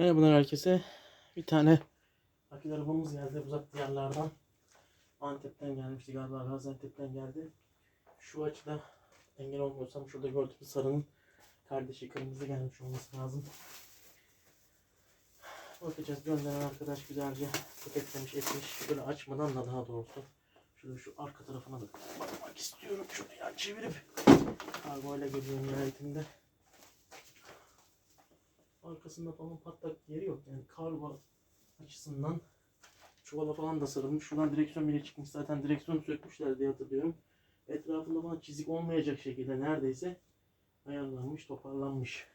Merhabalar herkese. Bir tane akülü arabamız geldi uzak diyarlardan. Antep'ten gelmişti galiba Gaziantep'ten geldi. Şu açıda engel olmuyorsam şurada gördüğünüz sarının kardeşi kırmızı gelmiş olması lazım. Bakacağız gönderen arkadaş güzelce paketlemiş etmiş. Böyle açmadan da daha doğrusu. Şöyle şu arka tarafına da bakmak istiyorum. Şunu yan çevirip kargoyla geliyor nihayetinde arkasında falan patlak yeri yok. Yani kargo açısından çuvala falan da sarılmış. Şuradan direksiyon bile çıkmış. Zaten direksiyonu sökmüşler diye hatırlıyorum. Etrafında falan çizik olmayacak şekilde neredeyse ayarlanmış, toparlanmış.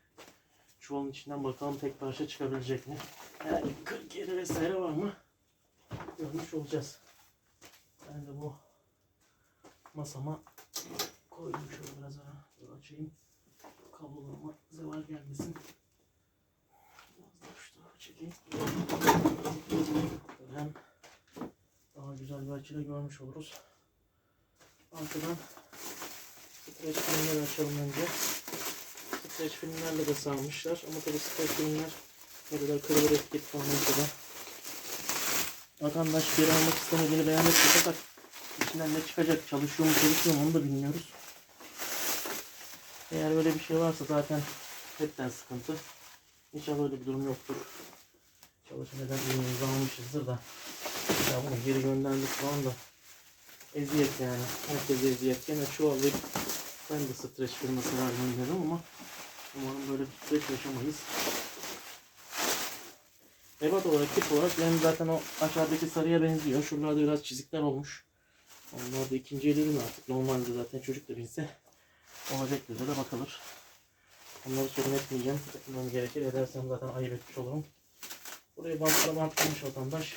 Çuvalın içinden bakalım tek parça çıkabilecek mi? Yani 40 yeri vesaire var mı? Görmüş olacağız. Ben de bu masama koydum şöyle biraz daha. Dur açayım. Kablolarıma zeval gelmesin. Biraz daha şu tarafa çekeyim. Hem daha güzel bir açıyla görmüş oluruz. Arkadan streç filmleri açalım önce. Streç filmlerle de sarmışlar ama tabi streç filmler ne kadar kırılır etiket falan da. Vatandaş geri almak istemediğini etti fakat içinden ne çıkacak, çalışıyor mu çalışmıyor mu onu da bilmiyoruz. Eğer öyle bir şey varsa zaten hepten sıkıntı. İnşallah öyle bir durum yoktur. Çalışma neden ürünümüzü almışızdır da. Ya bunu geri gönderdik falan da. Eziyet yani. Herkes eziyet. Gene çuvallayıp ben de streç firması var gönderdim ama umarım böyle bir süreç yaşamayız. Ebat olarak tip olarak yani zaten o aşağıdaki sarıya benziyor. Şuralarda biraz çizikler olmuş. Onlar da ikinci el ürün artık. Normalde zaten çocuk da binse olacak göze de bakılır. Onları sorun etmeyeceğim. Etmem gerekir. Edersem zaten ayıp etmiş olurum. Burayı bantla bantlamış vatandaş.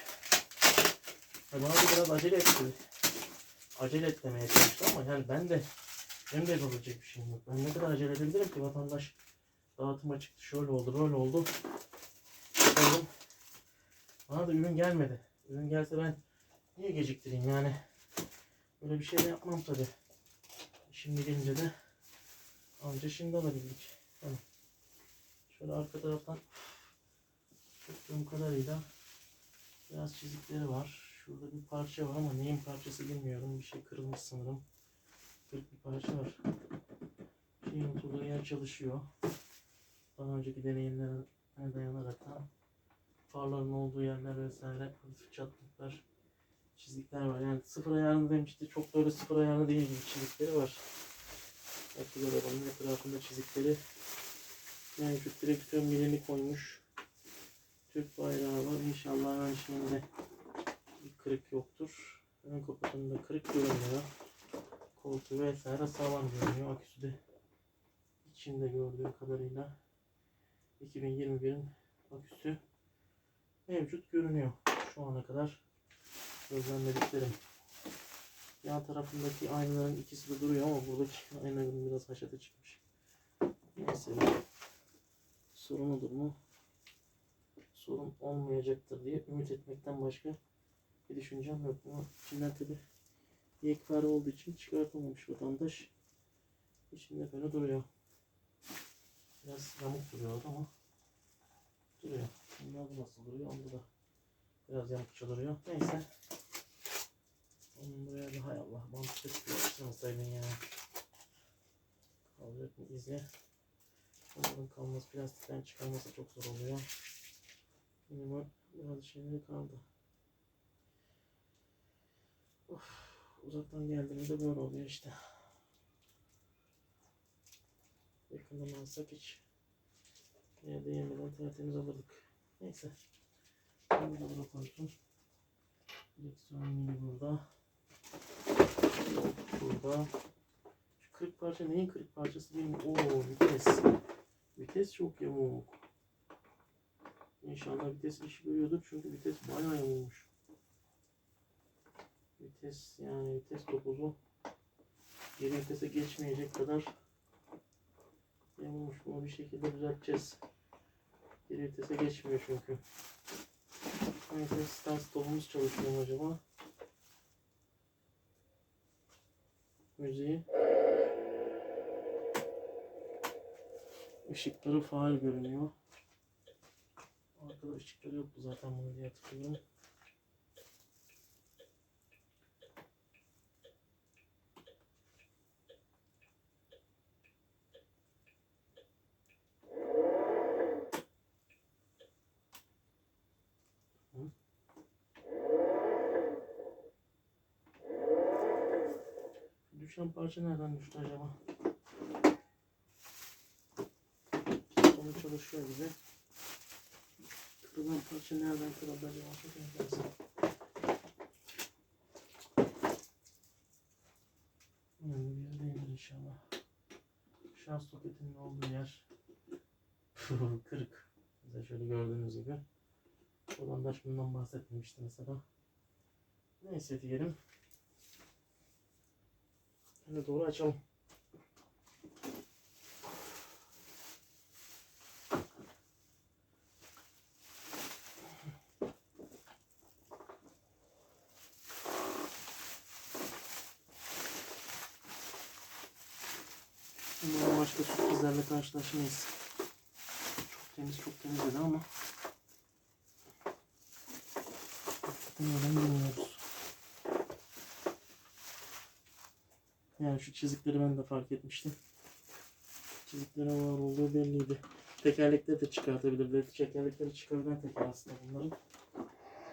Bana da biraz acele etti. Acele et demeye çalıştı ama yani ben de benim de yapabilecek bir şeyim yok. Ben ne kadar acele edebilirim ki vatandaş dağıtıma çıktı. Şöyle oldu böyle oldu. Oğlum, Bana da ürün gelmedi. Ürün gelse ben niye geciktireyim yani. Böyle bir şey de yapmam tabi. Şimdi gelince de anca şimdi alabildik. Tamam. Şöyle arka taraftan tuttuğum kadarıyla biraz çizikleri var. Şurada bir parça var ama neyin parçası bilmiyorum. Bir şey kırılmış sanırım. Kırık bir parça var. Şeyin oturduğu yer çalışıyor. Daha önceki deneyimlere dayanarak da farların olduğu yerler vesaire hafif çatlaklar, çizikler var. Yani sıfır ayarını demişti. Çok da öyle sıfır ayarını değil gibi çizikleri var. Akıl arabanın etrafında çizikleri mevcut. Direksiyon milini koymuş. Türk bayrağı var. İnşallah ön şeyinde bir kırık yoktur. Ön kaputunda kırık görünmüyor. Koltuğu vesaire sağlam görünüyor. Aküsü de içinde gördüğüm kadarıyla 2021'in aküsü mevcut görünüyor. Şu ana kadar gözlemlediklerim. Yan tarafındaki aynaların ikisi de duruyor ama buradaki aynaların biraz haşata çıkmış. Neyse. Sorun olur mu? Sorun olmayacaktır diye ümit etmekten başka bir düşüncem yok. Ama içinden tabi yekpare olduğu için çıkartamamış vatandaş. İçinde böyle duruyor. Biraz yamuk duruyor ama duruyor. Bunda bu nasıl duruyor? Onda da biraz yamukça duruyor. Neyse. Onun buraya da hay Allah mantıklı çıkıyorsaydın ya. Kalacak mı izi? Onların kalması plastikten çıkarması çok zor oluyor. Minimal biraz şeyleri kaldı. Of, uzaktan geldiğimde böyle oluyor işte. Yakından alsak hiç yine değmeden tertemiz alırdık. Neyse. Da burada koysun. Direksiyon mini burada. Burada. Şu kırık parça neyin kırık parçası değil mi? Oo vites. Vites çok yamuk. İnşallah vites işi görüyordur çünkü vites bayağı yamulmuş. Vites yani vites topuzu geri vitese geçmeyecek kadar yamulmuş. Bunu bir şekilde düzelteceğiz. Geri vitese geçmiyor çünkü. Neyse start stopumuz çalışıyor mu acaba? Müziği. Işıkları faal görünüyor. Arkada ışıkları yoktu zaten bunu diye hatırlıyorum. Düşen parça nereden düştü acaba? Onu çalışıyor gibi. Kırılan parça nereden kırıldı acaba? Çok enteresan. Önemli bir yer değildir inşallah. Şarj soketinin olduğu yer kırık. Size şöyle gördüğünüz gibi. Vatandaş bundan bahsetmemişti mesela. Neyse diyelim. Şöyle doğru açalım. Umarım başka sürprizlerle karşılaşmayız. Çok temiz çok temiz dedi ama öyle bilmiyoruz. Yani şu çizikleri ben de fark etmiştim. Çiziklerin var olduğu belliydi. Tekerlekleri de çıkartabilirdi. Tekerlekleri çıkardan teker aslında bunların.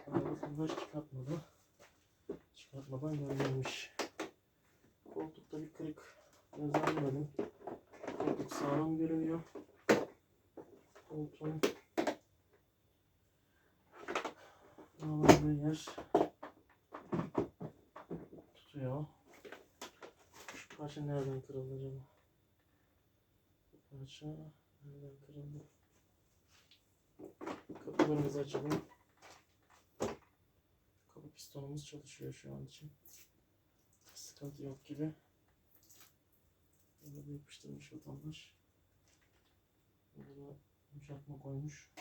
Ama vatandaş çıkartmadı. Çıkartmadan göndermiş. Koltukta bir kırık gözlemledim. Koltuk sağlam görünüyor. Koltuğun bağlandığı yer tutuyor. Şu parça nereden kırıldı acaba? Bu parça nereden kırıldı? Kapılarımızı açalım. Kapı pistonumuz çalışıyor şu an için. Sıkıntı yok gibi. Da yapıştırmış vatandaş. Burada yumuşatma koymuş.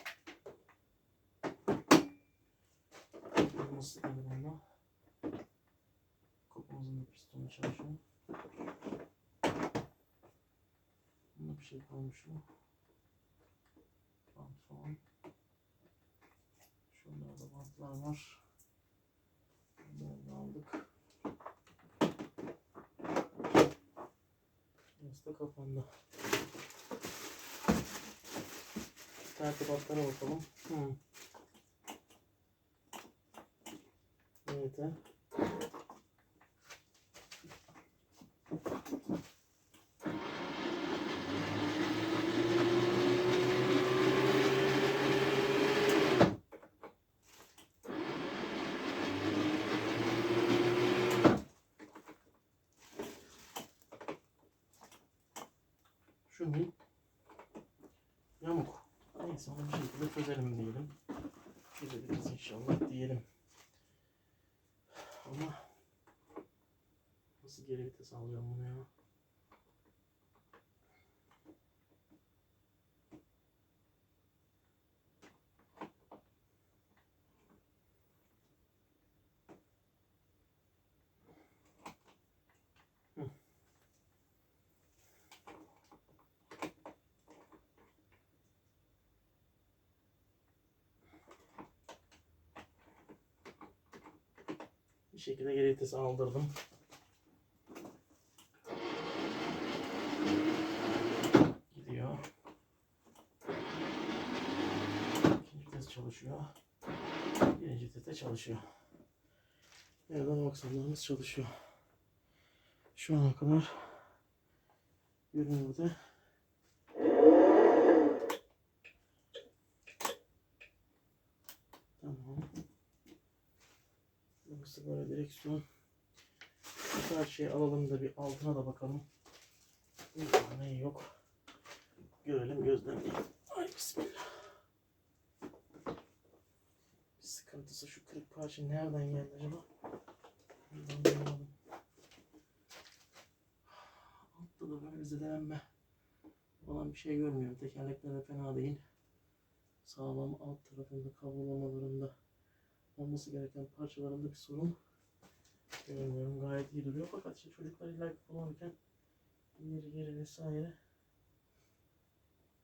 Denir onda? Kapımızın da pistonu çalışıyor. Bunda bir şey koymuş mu? Pantolon. Şunlarda da bantlar var. Bunları da aldık. Da kapandı. Tertibatlara bakalım. Hmm. Evet. he. Şu ne? Yamuk. Neyse onu bir şekilde çözelim diyelim. Çözeriz inşallah diyelim. Ama nasıl geri vites alacağım bunu ya? Şekilde geri vites aldırdım. Gidiyor. İkinci vites çalışıyor. Birinci vites de çalışıyor. Yerden aksamlarımız çalışıyor. Şu ana kadar ürünümüzde Tamam. Burası direksiyon. Şu parçayı alalım da bir altına da bakalım. Bir tane yok. Görelim gözlemleyelim. Ay bismillah. Bir sıkıntısı şu kırık parça nereden geldi acaba? Ondan anlamadım. Altta da böyle zedelenme olan bir şey görmüyorum. Tekerlekler de fena değil. Sağlam alt tarafında kavrulamalarında olması gereken parçalarında bir sorun Görünüyorum gayet iyi duruyor fakat şimdi çocuklar ilaç kullanırken yeri yeri vesaire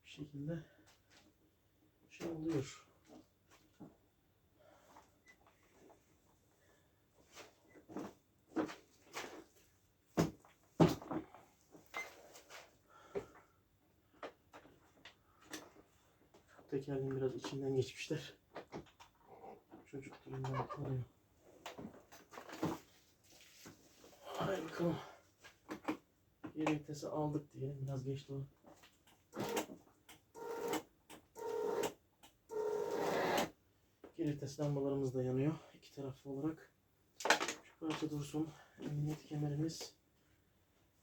bir şekilde şey oluyor. Tekerleğin biraz içinden geçmişler. Çocuk durumdan kalıyor. Haydi bakalım. Geri vitesi aldık diyelim. Biraz geçti o. Geri vites lambalarımız da yanıyor. iki taraflı olarak. Şu parça dursun. Emniyet kemerimiz.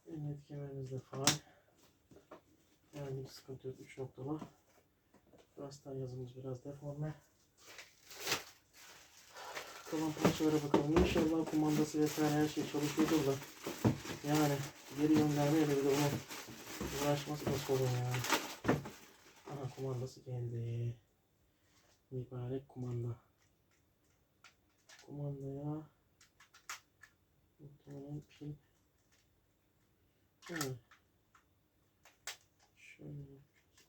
Emniyet kemerimiz de faal. Herhangi bir sıkıntı yok. 3 noktalı. Rastar yazımız biraz deforme. Kalan parçalara bakalım. İnşallah kumandası vesaire her şey çalışıyordur da. Yani geri göndermeyle bile onu uğraşması da sorun yani. Aha kumandası geldi. Mübarek kumanda. Kumandaya muhtemelen pil. Evet. Şöyle.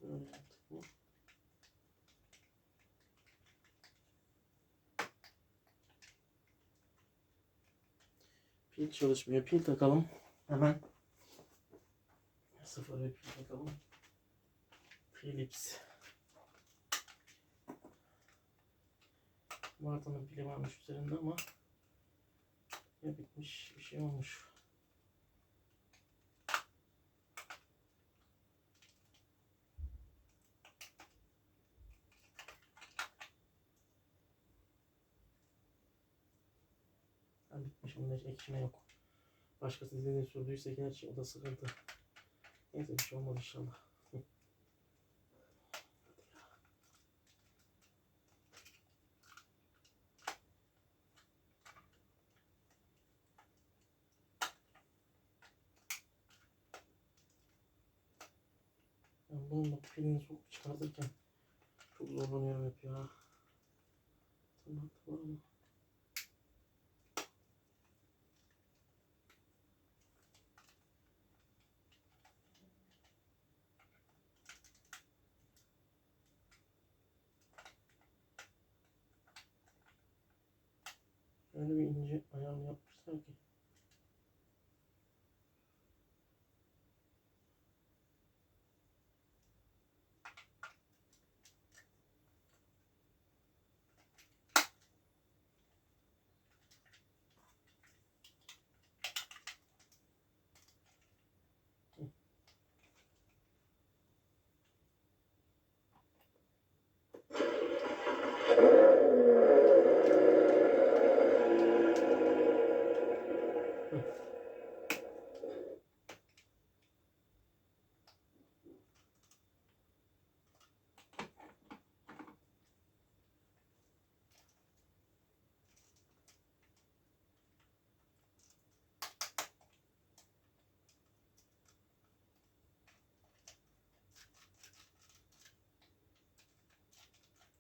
Böyle yaptık mı? Pil çalışmıyor. Pil takalım. Hemen. Sıfır pil takalım. Philips. Marta'nın pili varmış üzerinde ama ya bitmiş bir şey olmuş. Ha, bitmiş bunda hiç ekşime yok. Başkası dilini sürdüyse gerçi o da sıkıntı. Neyse bir şey olmaz inşallah. Ben bunun da pilini sokup çıkartırken çok zorlanıyorum hep ya. Tamam tamam. Öyle bir ince ayarını yapmışlar ki.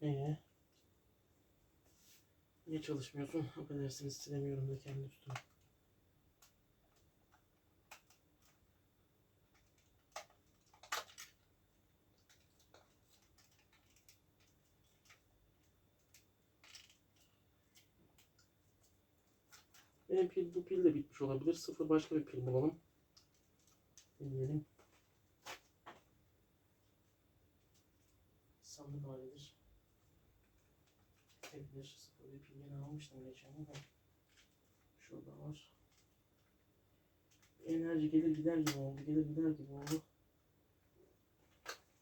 Ee, niye çalışmıyorsun? Affedersiniz silemiyorum da kendi üstüme. Benim pil, bu pil de bitmiş olabilir. Sıfır başka bir pil bulalım. Deneyelim. Sandık halidir. Evdir. Sıfır bir pil yine almıştım geçen gün. Şurada var. Enerji gelir gider gibi oldu. Gelir gider gibi oldu.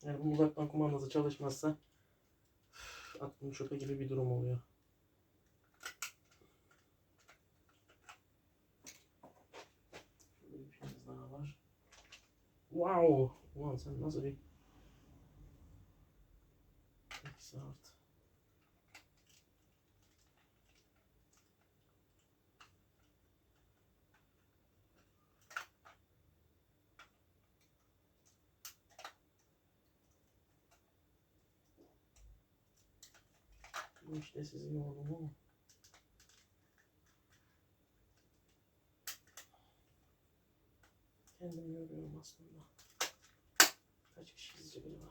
Yani bu uzaktan kumandası çalışmazsa aklım çöpe gibi bir durum oluyor. Bir pilimiz daha var. Wow! Ulan sen nasıl bir eksi artı. İşte sizin oğlum ama. Kendimi yoruyorum aslında. Kaç kişi izleyecek acaba?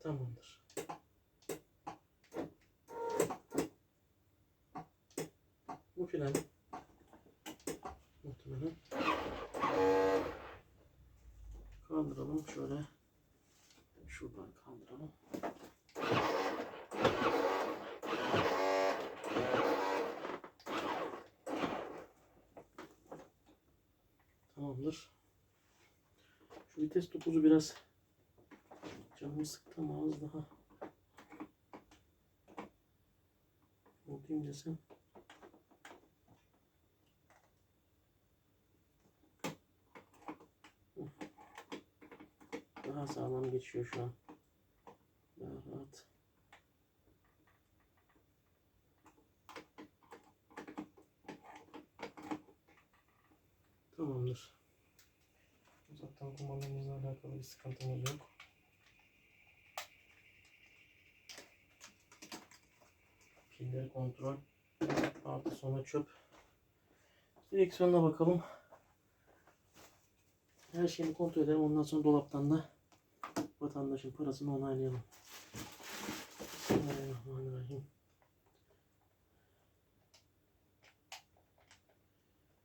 Tamamdır. Bu plan muhtemelen kaldıralım. Şöyle şuradan kaldıralım. Tamamdır. Şu vites topuzu biraz canımı sıktı ama az daha Bakayım desem. Daha sağlam geçiyor şu an. Daha rahat. Tamamdır. Uzaktan kumandamızla alakalı bir sıkıntımız yok. Pilleri kontrol. Artı sona çöp. Direksiyonuna bakalım. Her şeyini kontrol edelim. Ondan sonra dolaptan da vatandaşın parasını onaylayalım. Bismillahirrahmanirrahim.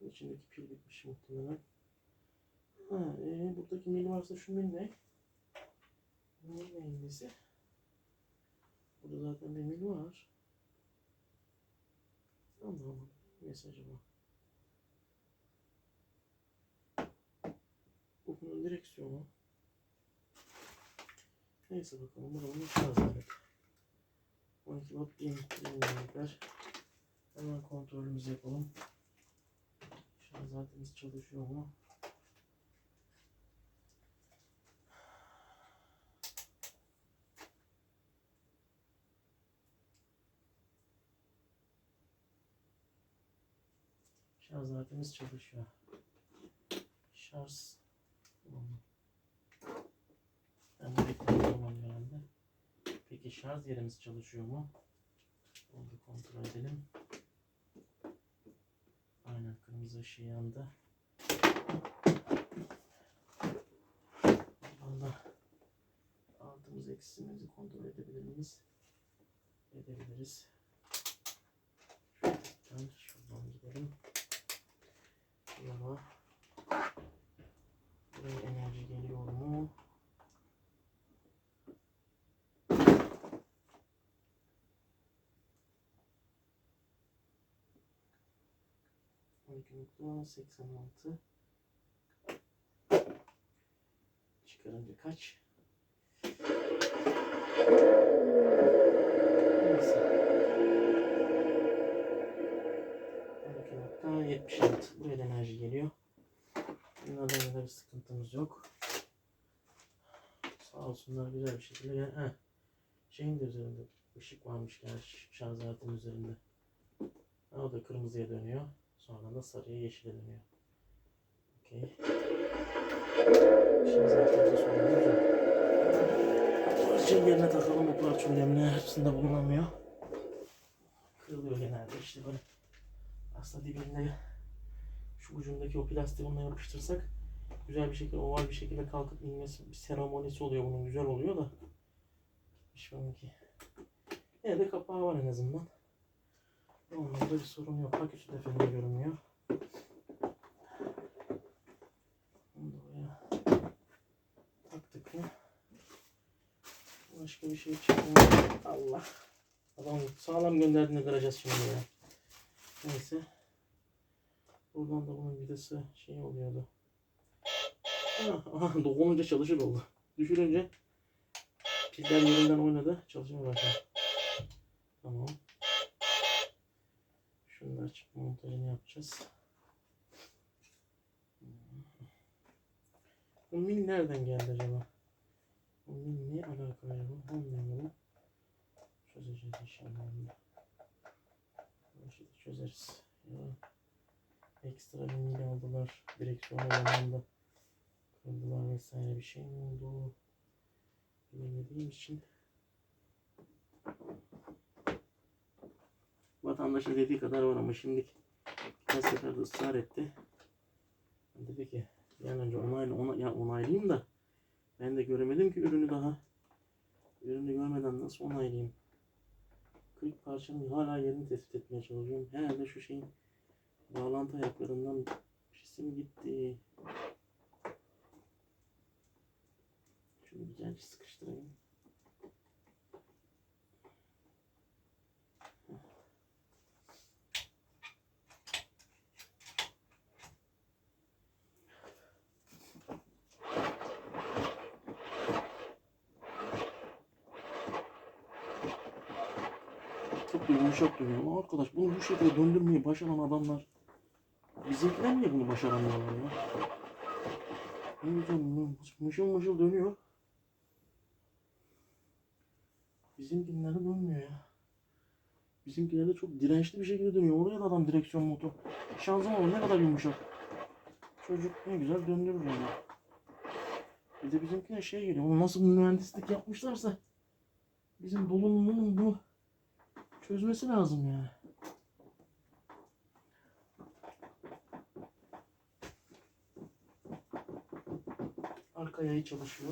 İçindeki pil bitmiş muhtemelen. Ha, e, buradaki mil varsa şu mil ne? Mil neyin nesi? Burada zaten bir mil var. Anlamadım. Mesajı bu. Bu bunun direksiyonu. Neyse bakalım şarj aleti. 12 watt 1000 miliamper. Hemen kontrolümüzü yapalım. Şarj aletimiz çalışıyor mu? Şarj aletimiz çalışıyor. Şarj Tamam. Peki şarj yerimiz çalışıyor mu? Onu da kontrol edelim. Aynen kırmızı ışığı yandı. Da artımız eksimizi kontrol edebilir miyiz? Edebiliriz. Şuradan, şuradan gidelim. 12.86 çıkarınca kaç? Neyse. 76 buraya da enerji geliyor. Bunlardan da bir sıkıntımız yok. Sağ olsunlar güzel bir şekilde. Yani, şeyin de üzerinde ışık varmış gerçi şarj altının üzerinde. O da kırmızıya dönüyor. Sonra da sarıya yeşile dönüyor. Okey. Şarj aletimizi sonra güzel. Parçayı yerine takalım. O parça önemli. Hepsinde bulunamıyor. Kırılıyor genelde işte böyle. Aslında dibinde şu ucundaki o plastiği onunla yapıştırsak güzel bir şekilde oval bir şekilde kalkıp inmesi bir seremonisi oluyor bunun güzel oluyor da şu anki yine de kapağı var en azından onlarda bir sorun yok aküsü de fena görünmüyor taktık mı başka bir şey çıkmıyor Allah adam sağlam gönderdiğinde kıracağız şimdi ya neyse Buradan da bunun vidası şey oluyordu. Ha, aha, dokununca çalışır oldu. Düşürünce piller yerinden oynadı. Çalışmaya başladı. Tamam. Şunu da açıp montajını yapacağız. Bu mil nereden geldi acaba? Bu mil ne alakalı acaba? Anlayamadım. Çözeceğiz inşallah. Bu işi çözeriz. Ya ekstra bir mil aldılar. Direksiyonu zamanında kırdılar vesaire bir şey mi oldu? Bilemediğim için. Vatandaşın dediği kadar var ama şimdi birkaç sefer de ısrar etti. Dedi ki bir önce onayla, ona, ya onaylayayım da ben de göremedim ki ürünü daha. Ürünü görmeden nasıl onaylayayım? Kırık parçanın hala yerini tespit etmeye çalışıyorum. Herhalde şu şeyin bağlantı ayaklarından cisim gitti. Belki sıkıştırayım. Çok da yumuşak dönüyor ama arkadaş bunu bu şekilde döndürmeyi başaran adamlar bizimkiler niye bunu başaramıyorlar ya? Ne mı- mışıl mışıl dönüyor. Bizimkiler dönmüyor ya. Bizimkiler de çok dirençli bir şekilde dönüyor. Oraya da adam direksiyon motor. Şanzıman ne kadar yumuşak. Çocuk ne güzel döndürür yani. Bir de bizimkiler şey geliyor. Onu nasıl mühendislik yapmışlarsa bizim dolunun bunu çözmesi lazım yani. Arka yayı çalışıyor.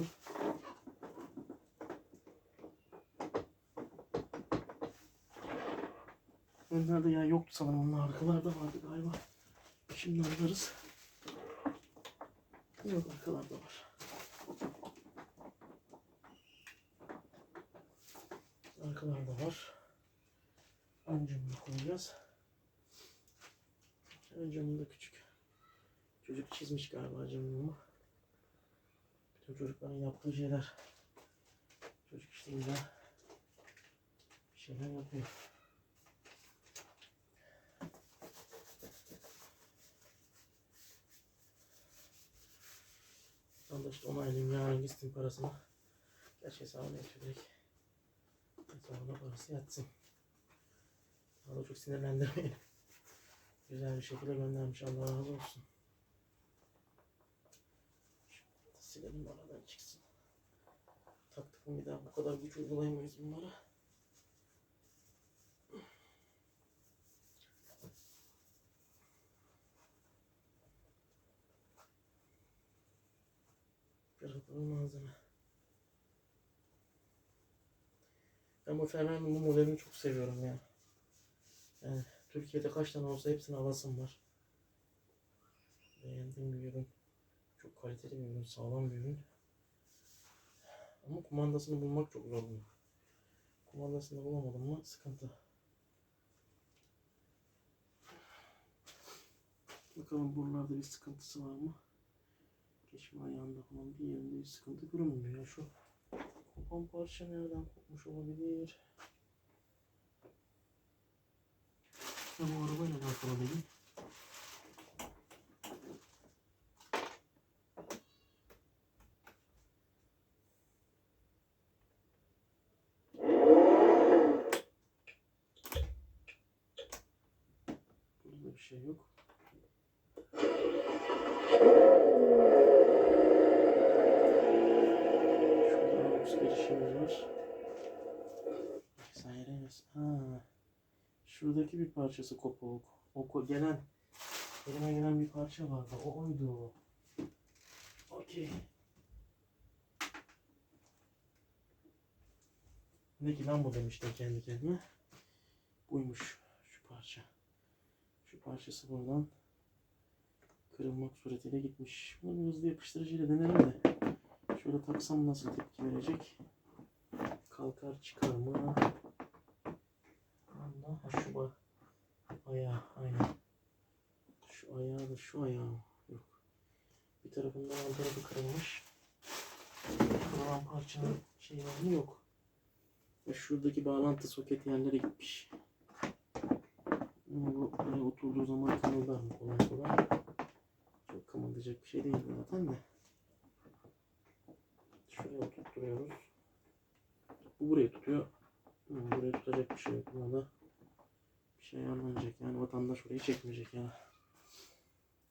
Önlerde yay yoktu sanırım. Onun arkalarda vardı galiba. Şimdi ararız. Yok arkalarda var. Arkalarda var. Ön camını koyacağız. Ön camı da küçük. Çocuk çizmiş galiba camını. Bütün çocukların yaptığı şeyler. Çocuk işte illa bir şeyler yapıyor. Ben de işte onaylayayım yarın gitsin parasını. Gerçi hesabına yatıyor direkt. Hesabına parası yatsın. Da çok sinirlendirmeyin. Güzel bir şekilde göndermiş Allah razı olsun. Şunu silelim aradan çıksın. Taktık bir daha bu kadar güç uygulayamayız bunlara. Kırıklı malzeme. Ben bu Ferrari'nin bu modelini çok seviyorum ya. Yani Türkiye'de kaç tane olsa hepsini alasım var. Beğendiğim bir ürün. Çok kaliteli bir ürün, sağlam bir ürün. Ama kumandasını bulmak çok zor bunu. Kumandasını bulamadım mı sıkıntı. Bakalım buralarda bir sıkıntısı var mı? Geçme ayağında falan bir yerinde bir sıkıntı görünmüyor şu. Kopan parça nereden kopmuş olabilir? Ben bu arabayla alakalı değil. Burada bir şey yok. Şurada üst girişimiz var. Vesaire. Ha. Şuradaki bir parçası kopuk. O gelen elime gelen bir parça vardı. O oydu. Okey. Ne ki lan bu demiştim kendi kendime. Buymuş şu parça. Şu parçası buradan kırılmak suretiyle gitmiş. Bunu hızlı yapıştırıcıyla denerim de. Şöyle taksam nasıl tepki verecek? Kalkar çıkar mı? Allah ha şu ba- ayağı aynen. Şu ayağı da şu ayağı yok. Bir tarafından alt tarafı kırılmış. Kırılan parçanın şey mı yok. Ve şuradaki bağlantı soket yerlere gitmiş. Bu buraya oturduğu zaman kımıldar mı kolay kolay. Çok kımıldayacak bir şey değil zaten de. Şuraya oturtturuyoruz. Bu buraya tutuyor. Buraya tutacak bir şey yok. Buna şey ayarlanacak. Yani vatandaş orayı çekmeyecek ya.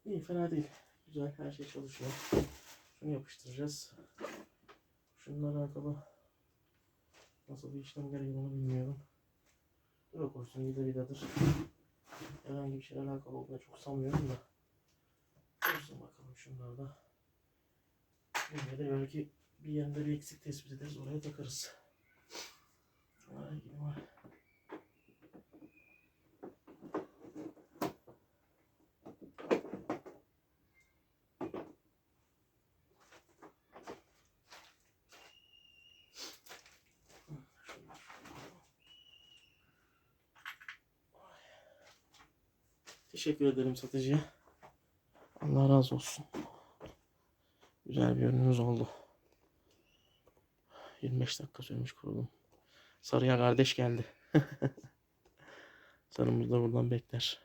İyi fena değil. Güzel her şey çalışıyor. Şunu yapıştıracağız. Şununla alakalı nasıl bir işlem gereği onu bilmiyorum. Dur olsun vida vidadır. Herhangi bir şeyle alakalı olduğunu çok sanmıyorum da. Olsun bakalım şunlarda. De belki bir yerinde bir eksik tespit ederiz oraya takarız. Vay vay. Teşekkür ederim satıcıya. Allah razı olsun. Güzel bir ürünümüz oldu. 25 dakika sürmüş kurulum. Sarıya kardeş geldi. Sarımız da buradan bekler.